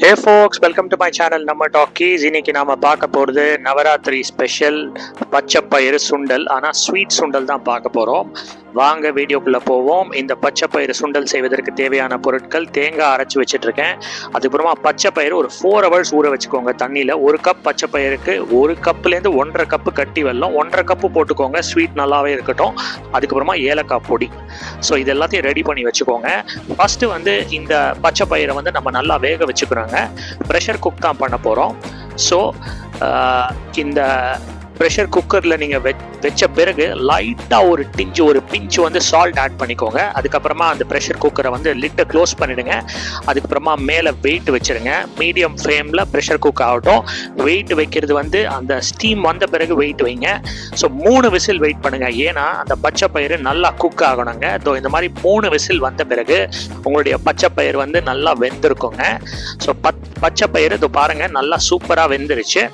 Hey folks welcome to my channel நம்ம talkies இன்னைக்கு நாம பார்க்க போகிறது நவராத்திரி ஸ்பெஷல் பச்சை பயிறு சுண்டல் ஆனால் ஸ்வீட் சுண்டல் தான் பார்க்க போகிறோம் வாங்க வீடியோக்குள்ளே போவோம். இந்த பச்சை பயிறு சுண்டல் செய்வதற்கு தேவையான பொருட்கள் தேங்காய் அரைச்சி வச்சுட்ருக்கேன். அதுக்கப்புறமா பச்சை பயிறு ஒரு ஃபோர் ஹவர்ஸ் ஊற வச்சுக்கோங்க தண்ணியில். ஒரு கப் பச்சை பயிருக்கு ஒரு கப்புலேருந்து ஒன்றரை கப்பு கட்டி வெல்லம். ஒன்றரை கப்பு போட்டுக்கோங்க ஸ்வீட் நல்லாவே இருக்கட்டும். அதுக்கப்புறமா ஏலக்காய் பொடி. ஸோ இது எல்லாத்தையும் ரெடி பண்ணி வச்சுக்கோங்க. ஃபஸ்ட்டு வந்து இந்த பச்சை பயிரை வந்து நம்ம நல்லா வேக வச்சுக்கிறோங்க ப்ரெஷர் குக் தான் பண்ண போகிறோம் ஸோ இந்த ப்ரெஷர் குக்கரில் நீங்கள் வெ வச்ச பிறகு லைட்டாக ஒரு டிஞ்சு ஒரு பிஞ்சு வந்து சால்ட் ஆட் பண்ணிக்கோங்க. அதுக்கப்புறமா அந்த ப்ரெஷர் குக்கரை வந்து லிட்டை க்ளோஸ் பண்ணிவிடுங்க அதுக்கப்புறமா மேலே வெயிட் வச்சுருங்க. மீடியம் ஃப்ளேமில் ப்ரெஷர் குக் ஆகட்டும். வெயிட் வைக்கிறது வந்து அந்த ஸ்டீம் வந்த பிறகு வெயிட் வைங்க. ஸோ மூணு விசில் வெயிட் பண்ணுங்கள் ஏன்னா அந்த பச்சை பயிறு நல்லா குக் ஆகணுங்க. ஸோ இந்த மாதிரி மூணு விசில் வந்த பிறகு உங்களுடைய பச்சை பயிர் வந்து நல்லா வெந்திருக்குங்க. ஸோ பத் பச்சை பயிறு இது பாருங்கள் நல்லா சூப்பராக வெந்துருச்சு.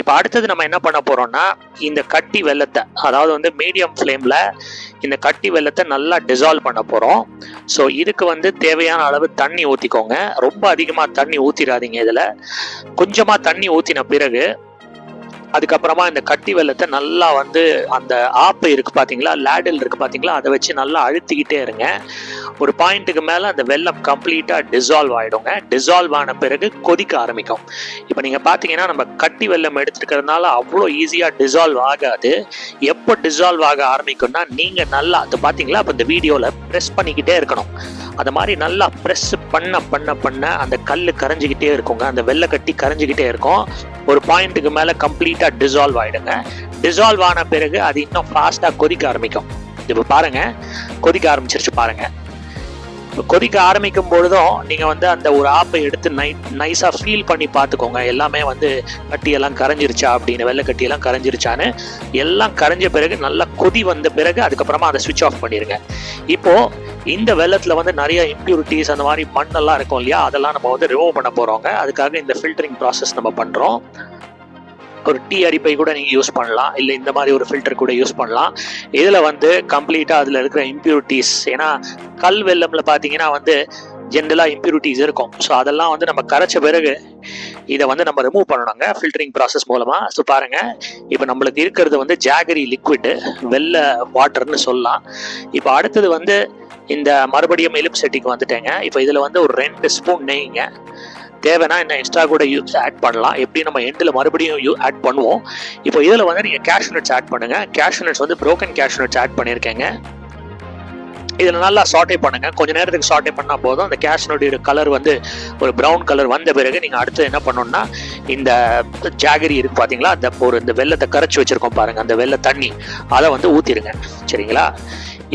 இப்போ அடுத்தது நம்ம என்ன பண்ண போகிறோம்னா இந்த கட்டி வெள்ளத்தை அதாவது வந்து மீடியம் ஃப்ளேமில் இந்த கட்டி வெள்ளத்தை நல்லா டிசால்வ் பண்ண போகிறோம் ஸோ இதுக்கு வந்து தேவையான அளவு தண்ணி ஊற்றிக்கோங்க ரொம்ப அதிகமாக தண்ணி ஊற்றிடாதீங்க இதில். கொஞ்சமாக தண்ணி ஊற்றின பிறகு அதுக்கப்புறமா இந்த கட்டி வெள்ளத்தை நல்லா வந்து அந்த ஆப்பு இருக்குது பார்த்தீங்களா லேடில் இருக்குது பார்த்தீங்களா அதை வச்சு நல்லா அழுத்திக்கிட்டே இருங்க. ஒரு பாயிண்ட்டுக்கு மேலே அந்த வெள்ளம் கம்ப்ளீட்டாக டிசால்வ் ஆகிடுங்க டிசால்வ் ஆன பிறகு கொதிக்க ஆரம்பிக்கும். இப்போ நீங்கள் பார்த்தீங்கன்னா நம்ம கட்டி வெள்ளம் எடுத்துருக்கிறதுனால அவ்வளோ ஈஸியாக டிசால்வ் ஆகாது. எப்போ டிசால்வ் ஆக ஆரம்பிக்கும்னா நீங்கள் நல்லா அது பார்த்தீங்களா இப்போ இந்த வீடியோவில் ப்ரெஸ் பண்ணிக்கிட்டே இருக்கணும். அந்த மாதிரி நல்லா ப்ரெஸ் பண்ண பண்ண பண்ண அந்த கல் கரைஞ்சிக்கிட்டே இருக்குங்க. அந்த வெள்ளை கட்டி கரைஞ்சிக்கிட்டே இருக்கும். ஒரு பாயிண்ட்டுக்கு மேலே கம்ப்ளீட்டாக டிசால்வ் ஆகிடுங்க டிசால்வ் ஆன பிறகு அது இன்னும் ஃபாஸ்ட்டாக கொதிக்க ஆரம்பிக்கும். இப்போ பாருங்க கொதிக்க ஆரம்பிச்சிருச்சு பாருங்க. கொதிக்க ஆரம்பிக்கும் பொழுதும் நீங்கள் வந்து அந்த ஒரு ஆப்பை எடுத்து நை நைஸாக ஃபீல் பண்ணி பார்த்துக்கோங்க. எல்லாமே வந்து கட்டியெல்லாம் கரைஞ்சிருச்சா அப்படின்னு வெள்ளை கட்டியெல்லாம் கரைஞ்சிருச்சான்னு எல்லாம் கரைஞ்ச பிறகு நல்லா கொதி வந்த பிறகு அதுக்கப்புறமா அதை சுவிட்ச் ஆஃப் பண்ணிடுங்க இப்போது இந்த வெள்ளத்தில் வந்து நிறைய இம்ப்யூரிட்டிஸ் அந்த மாதிரி மண்ணெல்லாம் இருக்கும் இல்லையா? அதெல்லாம் நம்ம வந்து ரிமூவ் பண்ண போகிறோங்க அதுக்காக இந்த ஃபில்டரிங் ப்ராசஸ் நம்ம பண்ணுறோம் ஒரு டீ அரிப்பை கூட நீங்கள் யூஸ் பண்ணலாம். இல்லை இந்த மாதிரி ஒரு ஃபில்டர் கூட யூஸ் பண்ணலாம். இதில் வந்து கம்ப்ளீட்டாக அதில் இருக்கிற இம்ப்யூரிட்டிஸ் ஏன்னா கல் வெள்ளமில் பார்த்தீங்கன்னா வந்து ஜென்ரலாக இம்ப்யூரிட்டிஸ் இருக்கும். ஸோ அதெல்லாம் வந்து நம்ம கரைச்ச பிறகு இதை வந்து நம்ம ரிமூவ் பண்ணணுங்க ஃபில்டரிங் ப்ராசஸ் மூலமாக ஸோ பாருங்கள் இப்போ நம்மளுக்கு இருக்கிறது வந்து ஜாகரி லிக்விட் வெள்ளை வாட்டர்னு சொல்லலாம். இப்போ அடுத்தது வந்து இந்த மறுபடியும் எலும்பு செட்டிக்கு வந்துட்டேங்க. இப்போ இதில் வந்து ஒரு ரெண்டு ஸ்பூன் நெய்ங்க. தேவைன்னா இன்னும் எக்ஸ்ட்ரா கூட யூஸ் ஆட் பண்ணலாம். எப்படி நம்ம எண்டில் மறுபடியும் யூ ஆட் பண்ணுவோம். இப்போ இதில் வந்து நீங்கள் கேஷ் நட்ஸ் ஆட் பண்ணுங்கள் கேஷ்யூ நட்ஸ் வந்து ப்ரோக்கன் கேஷ் நட்ஸ் ஆட் பண்ணியிருக்கேங்க இதில் நல்லா சாட்டே பண்ணுங்க. கொஞ்ச நேரத்துக்கு சாட்டே பண்ணால் போதும். அந்த கேஷ்னுடைய கலர் வந்து ஒரு ப்ரௌன் கலர் வந்த பிறகு நீங்கள் அடுத்து என்ன பண்ணணும்னா இந்த ஜாகரி இருக்கு பார்த்தீங்களா அந்த ஒரு இந்த வெள்ளத்தை கரைச்சி வச்சிருக்கோம் பாருங்க. அந்த வெள்ளை தண்ணி. அதை வந்து ஊற்றிடுங்க சரிங்களா?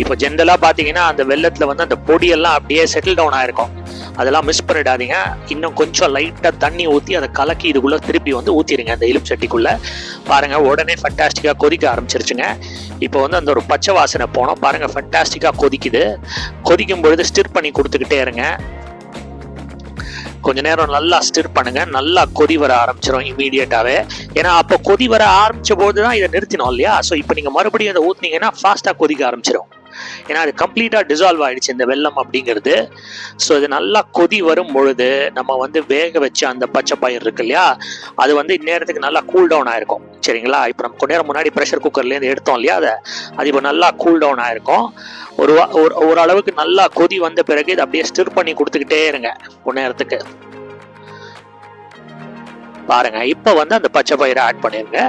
இப்போ ஜென்ரலாக பார்த்தீங்கன்னா அந்த வெள்ளத்தில் வந்து அந்த பொடியெல்லாம் அப்படியே செட்டில் டவுன் ஆயிருக்கும். அதெல்லாம் மிஸ் பண்ணிடாதீங்க. இன்னும் கொஞ்சம் லைட்டாக தண்ணி ஊற்றி அதை கலக்கி இதுக்குள்ளே திருப்பி வந்து ஊற்றிடுங்க அந்த இலும் சட்டிக்குள்ளே. பாருங்கள் உடனே ஃபண்டாஸ்டிக்காக கொதிக்க ஆரம்பிச்சிருச்சுங்க. இப்போ வந்து அந்த ஒரு பச்சை வாசனை போனோம். பாருங்கள் ஃபண்டாஸ்டிக்காக கொதிக்குது. கொதிக்கும் பொழுது ஸ்டிர் பண்ணி கொடுத்துக்கிட்டே இருங்க. கொஞ்ச நேரம் நல்லா ஸ்டிர் பண்ணுங்க. நல்லா கொதி வர ஆரம்பிச்சிடும் இமீடியட்டாவே ஏன்னா அப்போ கொதி வர ஆரம்பிச்ச போது தான் இதை நிறுத்தினோம் இல்லையா? ஸோ இப்போ நீங்கள் மறுபடியும் அதை ஊற்றினீங்கன்னா ஃபாஸ்ட்டாக கொதிக்க ஆரம்பிச்சிடும் ஏன்னா அது கம்ப்ளீட்டாக டிசால்வ் ஆகிடுச்சு இந்த வெள்ளம் அப்படிங்கிறது. ஸோ இது நல்லா கொதி வரும் பொழுது நம்ம வந்து வேக வச்சு அந்த பச்சை பயிர் இருக்கு இல்லையா அது வந்து இந்நேரத்துக்கு நல்லா கூல் டவுன் ஆயிருக்கும். சரிங்களா? இப்போ நம்ம கொஞ்ச நேரம் முன்னாடி ப்ரெஷர் குக்கர்லேருந்து எடுத்தோம் இல்லையா அதை அது இப்போ நல்லா கூல் டவுன் ஆயிருக்கும். ஒரு ஒரு ஓரளவுக்கு நல்லா கொதி வந்த பிறகு இது அப்படியே ஸ்டிர் பண்ணி கொடுத்துக்கிட்டே இருங்க கொஞ்ச நேரத்துக்கு. பாருங்க இப்போ வந்து அந்த பச்சை பயிரை ஆட் பண்ணிடுங்க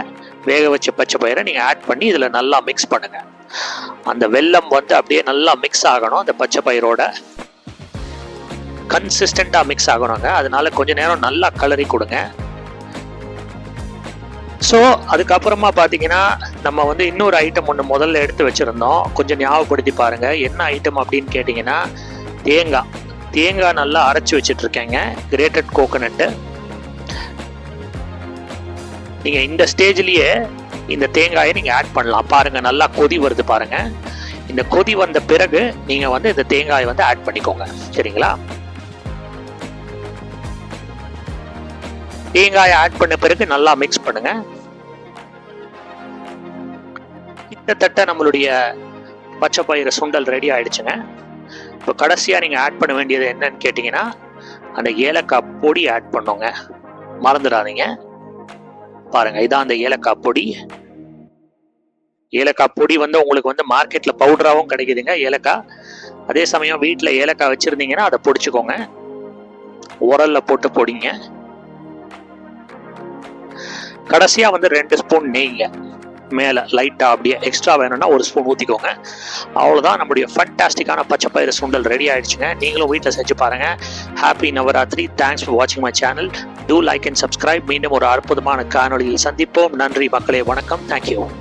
வேக வச்ச பச்சை பயிரை நீங்கள் ஆட் பண்ணி இதில் நல்லா மிக்ஸ் பண்ணுங்கள் அந்த வெல்லம் வந்து அப்படியே நல்லா மிக்ஸ் ஆகணும் அந்த பச்சை பயிரோட. கன்சிஸ்டண்ட்டாக மிக்ஸ் ஆகணுங்க. அதனால கொஞ்ச நேரம் நல்லா கலரி கொடுங்க. ஸோ அதுக்கப்புறமா பார்த்தீங்கன்னா நம்ம வந்து இன்னொரு ஐட்டம் ஒன்று முதல்ல எடுத்து வச்சுருந்தோம். கொஞ்சம் ஞாபகப்படுத்தி பாருங்க. என்ன ஐட்டம் அப்படின்னு கேட்டிங்கன்னா தேங்காய். தேங்காய் நல்லா அரைச்சி வச்சுட்டு இருக்கேங்க கிரேட்டட் கோகோனட்டு நீங்கள் இந்த ஸ்டேஜ்லேயே இந்த தேங்காயை நீங்கள் ஆட் பண்ணலாம். பாருங்கள் நல்லா கொதி வருது பாருங்கள் இந்த கொதி வந்த பிறகு நீங்கள் வந்து இந்த தேங்காயை வந்து ஆட் பண்ணிக்கோங்க. சரிங்களா? தேங்காயை ஆட் பண்ண பிறகு நல்லா மிக்ஸ் பண்ணுங்க. கிட்டத்தட்ட நம்மளுடைய பச்சை பயிறு சுண்டல் ரெடி ஆயிடுச்சுங்க. இப்போ கடைசியாக நீங்கள் ஆட் பண்ண வேண்டியது என்னன்னு கேட்டிங்கன்னா அந்த ஏலக்காய் பொடி ஆட் பண்ணுங்க. மறந்துடாதீங்க. பாருங்க இதான் அந்த ஏலக்காய் பொடி. ஏலக்காய் பொடி வந்து உங்களுக்கு வந்து மார்க்கெட்டில் பவுடராகவும் கிடைக்குதுங்க. ஏலக்காய். அதே சமயம் வீட்டில் ஏலக்காய் வச்சுருந்தீங்கன்னா அதை பொடிச்சுக்கோங்க. உரலில் போட்டு பொடிங்க. கடைசியாக வந்து ரெண்டு ஸ்பூன் நெய்ங்க. மேலே லைட்டாக அப்படியே எக்ஸ்ட்ரா வேணும்னா ஒரு ஸ்பூன் ஊற்றிக்கோங்க அவ்வளோதான் நம்முடைய ஃபண்டாஸ்டிக்கான பச்சை பயிறு சுண்டல் ரெடி ஆகிடுச்சுங்க நீங்களும் வீட்டில் செஞ்சு பாருங்கள் ஹாப்பி நவராத்திரி தேங்க்ஸ் ஃபார் வாட்சிங் my channel do like and subscribe மீண்டும் ஒரு அற்புதமான காணொளியில் சந்திப்போம். நன்றி மக்களே. வணக்கம். தேங்க்யூ